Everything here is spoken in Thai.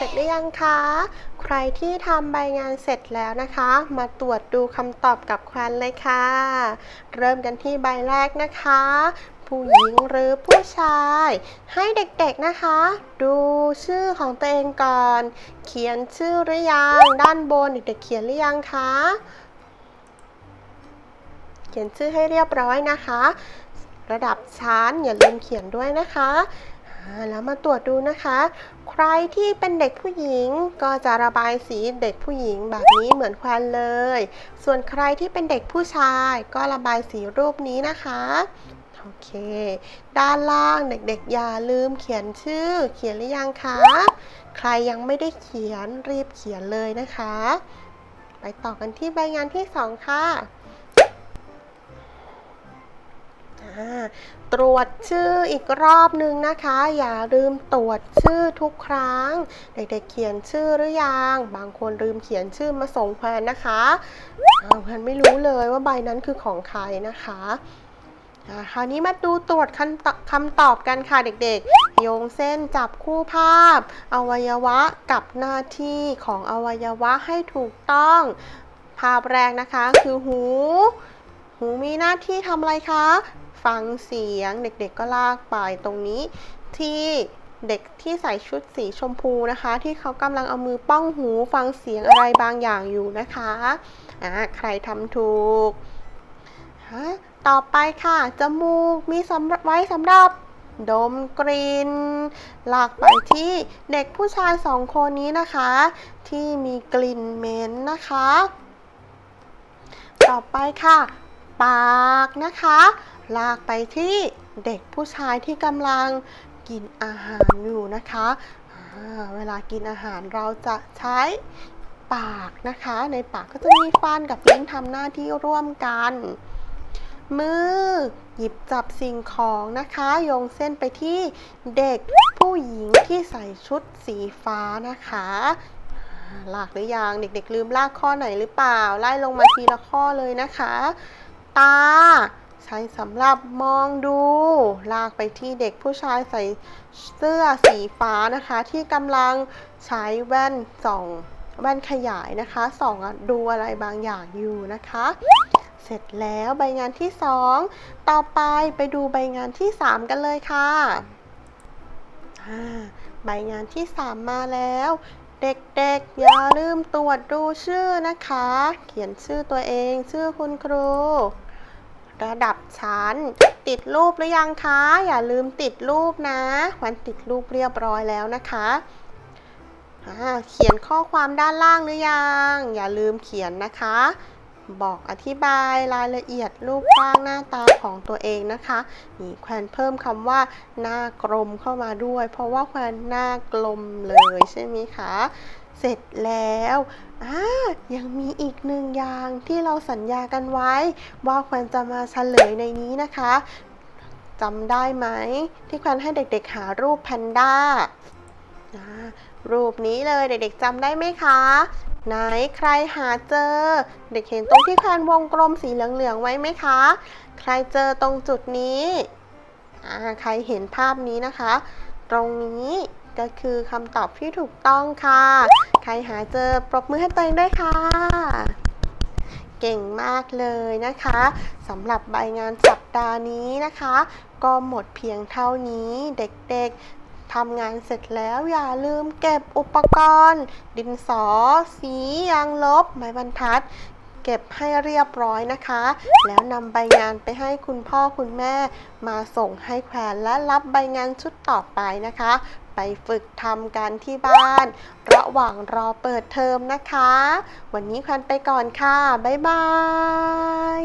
เสร็จหรือยังคะ ใครที่ทำใบงานเสร็จแล้วนะคะ มาตรวจดูคำตอบกับควันเลยค่ะ เริ่มกันที่ใบแรกนะคะ ผู้หญิงหรือผู้ชาย ให้เด็กๆนะคะ ดูชื่อของตัวเองก่อน เขียนชื่อหรือยัง ด้านบนเด็กๆเขียนหรือยังคะ เขียนชื่อให้เรียบร้อยนะคะ ระดับชั้นอย่าลืมเขียนด้วยนะคะ แล้วมาตรวจดูนะคะ ใครที่เป็นเด็กผู้หญิงก็จะระบายสีเด็กผู้หญิงแบบนี้เหมือนแควนเลย ส่วนใครที่เป็นเด็กผู้ชายก็ระบายสีรูปนี้นะคะโอเค ด้านล่างเด็กๆ อย่าลืมเขียนชื่อ เขียนหรือยังคะ ใครยังไม่ได้เขียนรีบเขียนเลยนะคะ ไปต่อกันที่ใบงานที่สองค่ะ ตรวจชื่ออีกรอบนึงนะคะ อย่าลืมตรวจชื่อทุกครั้ง เด็กๆเขียนชื่อหรือยัง บางคนลืมเขียนชื่อมาส่งแพนนะคะอ่าแพนไม่รู้เลยว่าใบนั้นคือของใครนะคะคราวนี้มาดูตรวจคำตคำตอบกันค่ะเด็กๆ โยงเส้นจับคู่ภาพ อวัยวะกับหน้าที่ของอวัยวะให้ถูกต้อง ภาพแรกนะคะคือหู หูมีหน้าที่ทำอะไรคะ ฟังเสียงเด็กๆก็ลากไปตรงนี้ ที่เด็กที่ใส่ชุดสีชมพูนะคะ ที่เขากำลังเอามือป้องหูฟังเสียงอะไรบางอย่างอยู่นะคะอ่าใครทำถูกฮะต่อไปค่ะ จมูกมีสำหรับไว้สำหรับดมกลิ่นลากไปที่เด็กผู้ชายสองคนนี้นะคะ ที่มีกลิ่นเหม็นนะคะ ต่อไปค่ะ ปากนะคะ ลากไปที่เด็กผู้ชายที่กำลังกินอาหารอยู่นะคะเวลากินอาหารเราจะใช้ปากนะคะ ในปากก็จะมีฟันกับลิ้นทำหน้าที่ร่วมกัน มือหยิบจับสิ่งของนะคะโยงเส้นไปที่เด็กผู้หญิงที่ใส่ชุดสีฟ้านะคะลากหรือยังเด็กๆลืมลากข้อไหนหรือเปล่า ไล่ลงมาทีละข้อเลยนะคะ ตา ใช้สำหรับมองดู ลากไปที่เด็กผู้ชายใส่เสื้อสีฟ้านะคะ ที่กำลังใช้แว่นส่องแว่นขยายนะคะส่องดูอะไรบางอย่างอยู่นะคะ เสร็จแล้วใบงานที่ 2 ต่อไปไปดูใบงานที่ 3 กันเลยค่ะใบงานที่ 3 มาแล้ว เด็กๆ อย่าลืมตรวจดูชื่อนะคะ เขียนชื่อตัวเองชื่อคุณครู ระดับชั้น ติดรูปหรือยังคะ อย่าลืมติดรูปนะ วันติดรูปเรียบร้อยแล้วนะคะอ่าเขียนข้อความด้านล่างหรือยัง อย่าลืมเขียนนะคะ บอกอธิบายรายละเอียดรูปร่างหน้าตาของตัวเองนะคะนี่แควนเพิ่มคำว่าหน้ากลมเข้ามาด้วย เพราะว่าแควนหน้ากลมเลยใช่ไหมคะเสร็จแล้วอ่ายังมีอีกหนึ่งอย่างที่เราสัญญากันไว้ ว่าแควนจะมาเฉลยในนี้นะคะจำได้ไหม ที่แควนให้เด็กๆหารูปแพนด้าอ่ารูปนี้เลยเด็กๆจำได้ไหมคะ ไหนใครหาเจอ เด็กเห็นตรงที่แคนวงกลมสีเหลืองๆไว้ไหมคะ ใครเจอตรงจุดนี้ใครเห็นภาพนี้นะคะ ตรงนี้ก็คือคำตอบที่ถูกต้องค่ะ ใครหาเจอปรบมือให้ตัวเองด้วยค่ะ เก่งมากเลยนะคะสำหรับใบงานสัปดาห์นี้นะคะ ก็หมดเพียงเท่านี้เด็กๆ ทำงานเสร็จแล้วอย่าลืมเก็บอุปกรณ์ ดินสอ สียางลบ ไม้บรรทัด เก็บให้เรียบร้อยนะคะ แล้วนำใบงานไปให้คุณพ่อคุณแม่ มาส่งให้แขวนและรับใบงานชุดต่อไปนะคะ ไปฝึกทำกันที่บ้าน ระหว่างรอเปิดเทอมนะคะ วันนี้แขวนไปก่อนค่ะ บ๊ายบาย